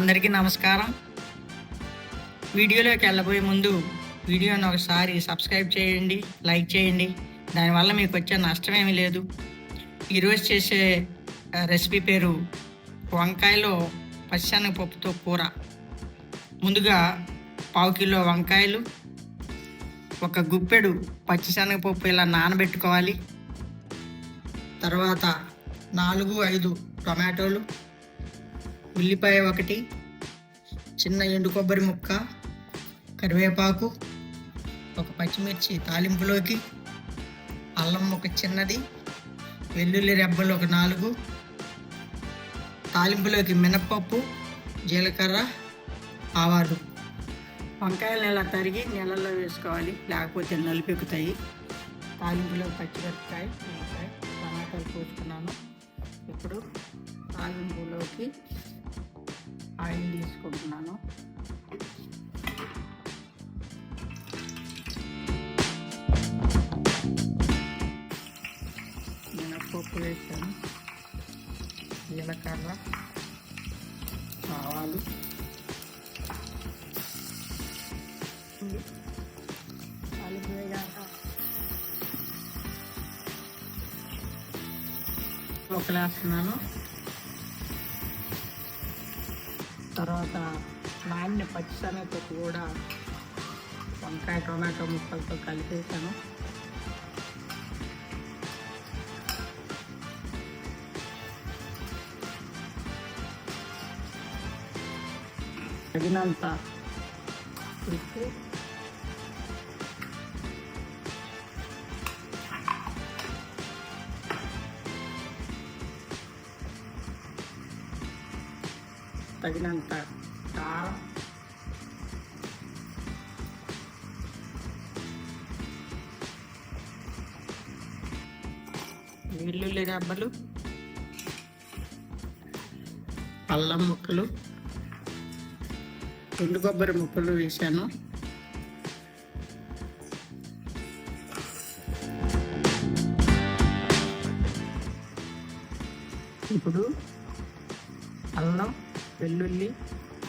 అందరికీ నమస్కారం. వీడియోలోకి వెళ్ళబోయే ముందు వీడియోని ఒకసారి సబ్స్క్రైబ్ చేయండి లైక్ చేయండి. దానివల్ల మీకు వచ్చే నష్టమేమీ లేదు. ఈరోజు చేసే రెసిపీ పేరు వంకాయలో పచ్చెనగపప్పుతో కూర. ముందుగా పావు కిలో వంకాయలు ఒక గుప్పెడు పచ్చిశనగపప్పు ఇలా నానబెట్టుకోవాలి. తర్వాత నాలుగు ఐదు టొమాటోలు ఉల్లిపాయ ఒకటి చిన్న ఎండు కొబ్బరి ముక్క కరివేపాకు ఒక పచ్చిమిర్చి తాలింపులోకి అల్లం ఒక చిన్నది వెల్లుల్లి రెబ్బలు ఒక నాలుగు తాలింపులోకి మినప్పప్పు జీలకర్ర ఆవాలు. వంకాయలు ఇలా తరిగి నీళ్ళల్లో వేసుకోవాలి? లేకపోతే నలిపెక్కుతాయి. తాలింపులో పచ్చిమిరపకాయ టమాటాలు కోసుకున్నాను ఇప్పుడు తాలింపులోకి ఆయిల్ తీసుకుంటున్నాను. మినప్పప్పు వేసాను. జీలకర్ర ఆవాలు. ఒక వేగాక తర్వాత నాన్న పచ్చిశనగతో కూడా వంకాయ టొమాటో ముక్కలతో కలిపేసాను. తగినంత ఉప్పు తగినంత కారం వెల్లుల్లి రెబ్బలు. అల్లం ముక్కలు. ఎండు కొబ్బరి ముక్కలు వేసాను ఇప్పుడు అల్లం వెల్లుల్లి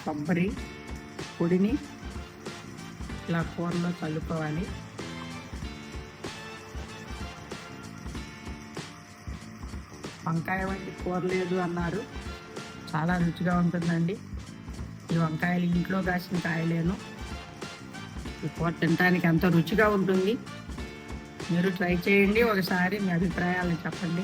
కొబ్బరి పొడిని ఇలా కూరలో చల్లుకోవాలి. వంకాయ వంటి కూర లేదు అన్నారు. చాలా రుచిగా ఉంటుందండి. ఈ వంకాయలు ఇంట్లో కాసిన కాయలేను. ఈ కూర తినడానికి ఎంతో రుచిగా ఉంటుంది. మీరు ట్రై చేయండి ఒకసారి మీ అభిప్రాయాలను చెప్పండి.